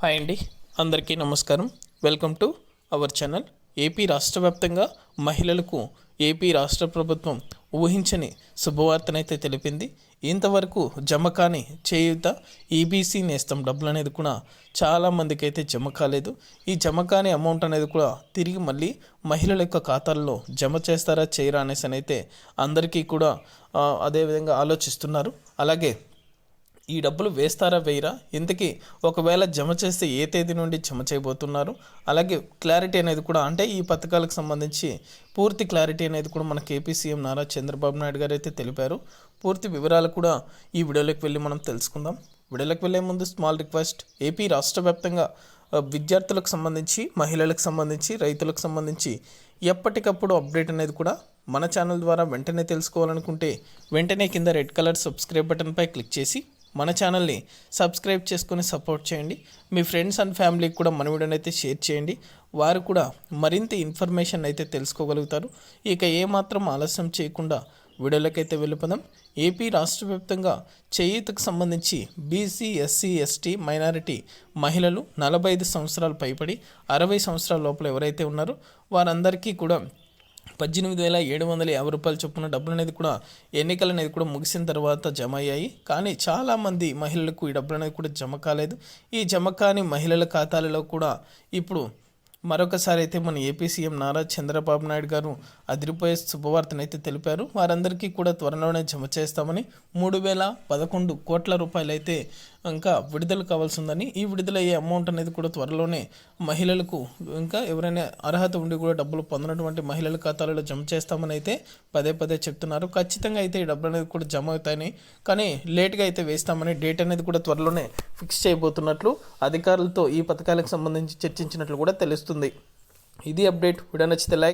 Hi అండి. అందరికీ నమస్కారం. Welcome to our channel. AP రాష్ట్ర వ్యాప్తంగా మహిళలకు ఏపీ రాష్ట్ర ప్రభుత్వం ఊహించని శుభవార్తనైతే తెలిపింది. ఇంతవరకు జమ కాని చేయుత ఈబీసీ నేస్తం డబ్బులు అనేది కూడా చాలామందికి అయితే జమ కాలేదు. ఈ జమ కాని అమౌంట్ అనేది కూడా తిరిగి మళ్ళీ మహిళల యొక్క ఖాతాల్లో జమ చేస్తారా చేయరా అనేసి అయితే అందరికీ కూడా అదేవిధంగా ఆలోచిస్తున్నారు. అలాగే ఈ డబ్బులు వేస్తారా వేయరా? ఇంతకీ ఒకవేళ జమ చేస్తే ఏ తేదీ నుండి జమ చేయబోతున్నారు? అలాగే క్లారిటీ అనేది కూడా అంటే ఈ పథకాలకు సంబంధించి పూర్తి క్లారిటీ అనేది కూడా మనకి ఏపీ సీఎం నారా చంద్రబాబు నాయుడు గారు అయితే తెలిపారు. పూర్తి వివరాలు కూడా ఈ వీడియోలోకి వెళ్ళి మనం తెలుసుకుందాం. వీడియోలోకి వెళ్ళే ముందు స్మాల్ రిక్వెస్ట్ ఏపీ రాష్ట్ర వ్యాప్తంగా విద్యార్థులకు సంబంధించి మహిళలకు సంబంధించి రైతులకు సంబంధించి ఎప్పటికప్పుడు అప్డేట్ అనేది కూడా మన ఛానల్ ద్వారా వెంటనే తెలుసుకోవాలనుకుంటే వెంటనే కింద రెడ్ కలర్ సబ్స్క్రైబ్ బటన్పై క్లిక్ చేసి మన ఛానల్ని సబ్స్క్రైబ్ చేసుకొని సపోర్ట్ చేయండి. మీ ఫ్రెండ్స్ అండ్ ఫ్యామిలీకి కూడా మన వీడియోని అయితే షేర్ చేయండి. వారు కూడా మరింత ఇన్ఫర్మేషన్ అయితే తెలుసుకోగలుగుతారు. ఇక ఏమాత్రం ఆలస్యం చేయకుండా వీడియోలకైతే వెళ్ళిపోదాం. ఏపీ రాష్ట్ర వ్యాప్తంగా చేయూతకు సంబంధించి బీసీ ఎస్సీ ఎస్టీ మైనారిటీ మహిళలు నలభై ఐదు సంవత్సరాలు పైబడి అరవై సంవత్సరాల లోపల ఎవరైతే ఉన్నారో వారందరికీ కూడా పద్దెనిమిది వేల ఏడు వందల యాభై రూపాయలు చొప్పున డబ్బులు అనేది కూడా ఎన్నికలు అనేది కూడా ముగిసిన తర్వాత జమ అయ్యాయి కానీ చాలామంది మహిళలకు ఈ డబ్బులు అనేది కూడా జమ కాలేదు. ఈ జమ కాని మహిళల ఖాతాలలో కూడా ఇప్పుడు మరొకసారి అయితే మన ఏపీ సీఎం నారా చంద్రబాబు నాయుడు గారు అదిరిపోయే శుభవార్తను అయితే తెలిపారు. వారందరికీ కూడా త్వరలోనే జమ చేస్తామని మూడు వేల పదకొండు కోట్ల రూపాయలైతే ఇంకా విడుదల కావాల్సిందని ఈ విడుదలయ్యే అమౌంట్ అనేది కూడా త్వరలోనే మహిళలకు ఇంకా ఎవరైనా అర్హత ఉండి కూడా డబ్బులు పొందినటువంటి మహిళల ఖాతాలలో జమ చేస్తామని అయితే పదే పదే చెప్తున్నారు. ఖచ్చితంగా అయితే ఈ డబ్బులు అనేది కూడా జమ అవుతాయని కానీ లేట్గా అయితే వేస్తామని డేట్ అనేది కూడా త్వరలోనే ఫిక్స్ చేయబోతున్నట్లు అధికారులతో ఈ పథకాలకు సంబంధించి చర్చించినట్లు కూడా తెలుస్తుంది. ఇది అప్డేట్ వీడియో నచ్చితే లైక్